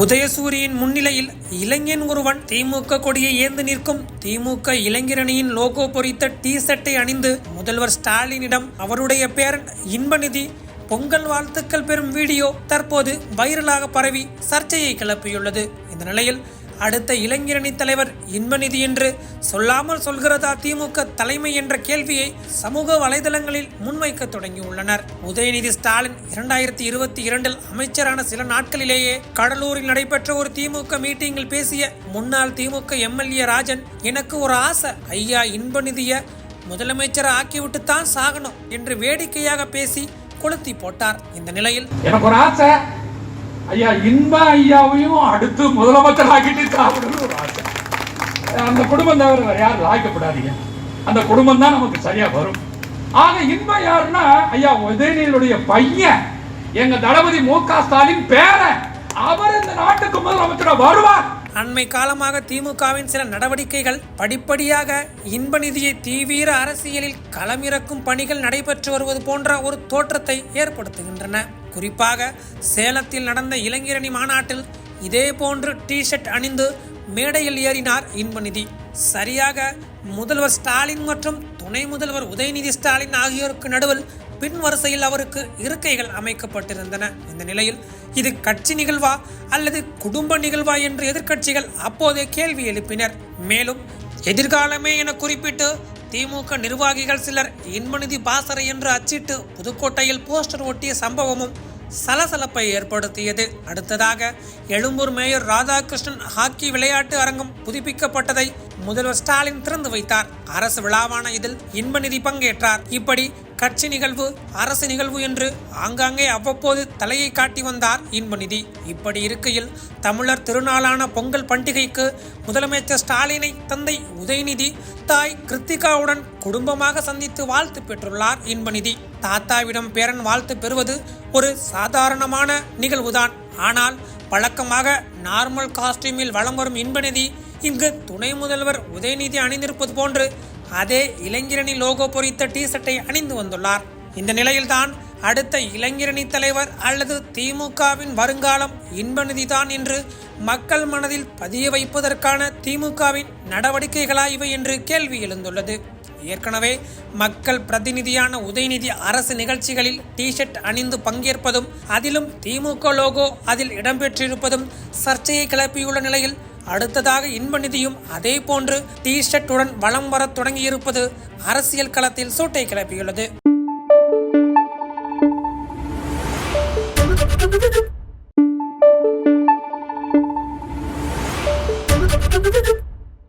உதயசூரியின் முன்னிலையில் இளைஞன் ஒருவன் திமுக கொடியை ஏந்து நிற்கும். திமுக இளைஞரணியின் லோகோ பொறித்த டி ஷர்ட்டை அணிந்து முதல்வர் ஸ்டாலினிடம் அவருடைய பேரன் இன்பநிதி பொங்கல் வாழ்த்துக்கள் பெறும் வீடியோ தற்போது வைரலாக பரவி சர்ச்சையை கிளப்பியுள்ளது. இந்த நிலையில் அடுத்த இளைஞரணி தலைவர் இன்பநிதி என்று சொல்லாமல் சொல்கிறதா திமுக தலைமை என்ற கேள்வியை சமூக வலைதளங்களில் முன்வைக்க தொடங்கியுள்ளனர். உதயநிதி ஸ்டாலின் இரண்டாயிரத்தி இருபத்தி இரண்டில் அமைச்சரான சில நாட்களிலேயே கடலூரில் நடைபெற்ற ஒரு திமுக மீட்டிங்கில் பேசிய முன்னாள் திமுக எம்எல்ஏ ராஜன் எனக்கு ஒரு ஆசை. ஐயா இன்பநிதிய முதலமைச்சரை ஆக்கிவிட்டுத்தான் சாகணும் என்று வேடிக்கையாக பேசி கொளுத்தி போட்டார். இந்த நிலையில் எனக்கு ஒரு ஆசை. ஐயா இன்ப ஐயாவையும் அடுத்து முதலமைச்சர் ஆக்கிட்டு சாப்பிடணும் ஒரு ஆசை. அந்த குடும்பம் தவிர வேற யாரும் ஆக்கப்படாதீங்க அந்த குடும்பம் தான் நமக்கு சரியா வரும். ஆக இன்ப யாருன்னா ஐயா உதயநிதியுடைய பையன். எங்க தளபதி மு க ஸ்டாலின் பேரன். அவர் இந்த நாட்டுக்கு முதலமைச்சரா வருவார். அண்மை காலமாக திமுகவின் சில நடவடிக்கைகள் படிப்படியாக இன்ப நிதியை தீவிர அரசியலில் களமிறக்கும் பணிகள் நடைபெற்று வருவது போன்ற ஒரு தோற்றத்தை ஏற்படுத்துகின்றன. குறிப்பாக சேலத்தில் நடந்த இளைஞரணி மாநாட்டில் இதே போன்று டி ஷர்ட் அணிந்து மேடையில் ஏறினார் இன்பநிதி. சரியாக முதல்வர் ஸ்டாலின் மற்றும் துணை முதல்வர் உதயநிதி ஸ்டாலின் ஆகியோருக்கு நடுவில் பின் வரிசையில் அவருக்கு இருக்கைகள் அமைக்கப்பட்டிருந்தன. இந்த நிலையில் இது கட்சி நிகழ்வா அல்லது குடும்ப நிகழ்வா என்று எதிர்க்கட்சிகள் அப்போதே கேள்வி எழுப்பினர். மேலும் எதிர்காலமே என குறிப்பிட்டு திமுக நிர்வாகிகள் சிலர் இன்பநிதி பாசறை என்று அச்சிட்டு புதுக்கோட்டையில் போஸ்டர் ஒட்டிய சம்பவமும் சலசலப்பை ஏற்படுத்தியது. அடுத்ததாக எழும்பூர் மேயர் ராதாகிருஷ்ணன் ஹாக்கி விளையாட்டு அரங்கம் புதுப்பிக்கப்பட்டதை முதல்வர் ஸ்டாலின் திறந்து வைத்தார். அரசு விழாவான இதில் இன்பநிதி பங்கேற்றார். இப்படி கட்சி நிகழ்வு அரசு நிகழ்வு என்று ஆங்காங்கே அவ்வப்போது தலையை காட்டி வந்தார் இன்பநிதி இப்படி இருக்கையில் தமிழர் திருநாளான பொங்கல் பண்டிகைக்கு முதலமைச்சர் ஸ்டாலினை தந்தை உதயநிதி தாய் கிருத்திகாவுடன் குடும்பமாக சந்தித்து வாழ்த்து பெற்றுள்ளார் இன்பநிதி தாத்தாவிடம் பேரன் வாழ்த்து பெறுவது ஒரு சாதாரணமான நிகழ்வுதான். ஆனால் வழக்கமாக நார்மல் காஸ்டியூமில் வலம் வரும் இன்பநிதி இங்கு துணை முதல்வர் உதயநிதி அணிந்திருப்பது போன்று அதே இளைஞரணி லோகோ பொறித்த டி ஷர்ட்டை அணிந்து வந்துள்ளார். இந்த நிலையில்தான் அடுத்த இளைஞரணி தலைவர் அல்லது திமுகவின் வருங்காலம் இன்பநிதிதான் என்று மக்கள் மனதில் பதிய வைப்பதற்கான திமுகவின் நடவடிக்கைகளா இவை என்று கேள்வி எழுந்துள்ளது. ஏற்கனவே மக்கள் பிரதிநிதியான உதயநிதி அரசு நிகழ்ச்சிகளில் டிஷர்ட் அணிந்து பங்கேற்பதும் அதிலும் திமுக லோகோ அதில் இடம்பெற்றிருப்பதும் சர்ச்சையை கிளப்பியுள்ள நிலையில் அடுத்ததாக இன்பநிதியும் அதே போன்று டி ஷர்ட்டுடன் வலம் வரத் தொடங்கியிருப்பது அரசியல் களத்தில் சூட்டை கிளப்பியுள்ளது.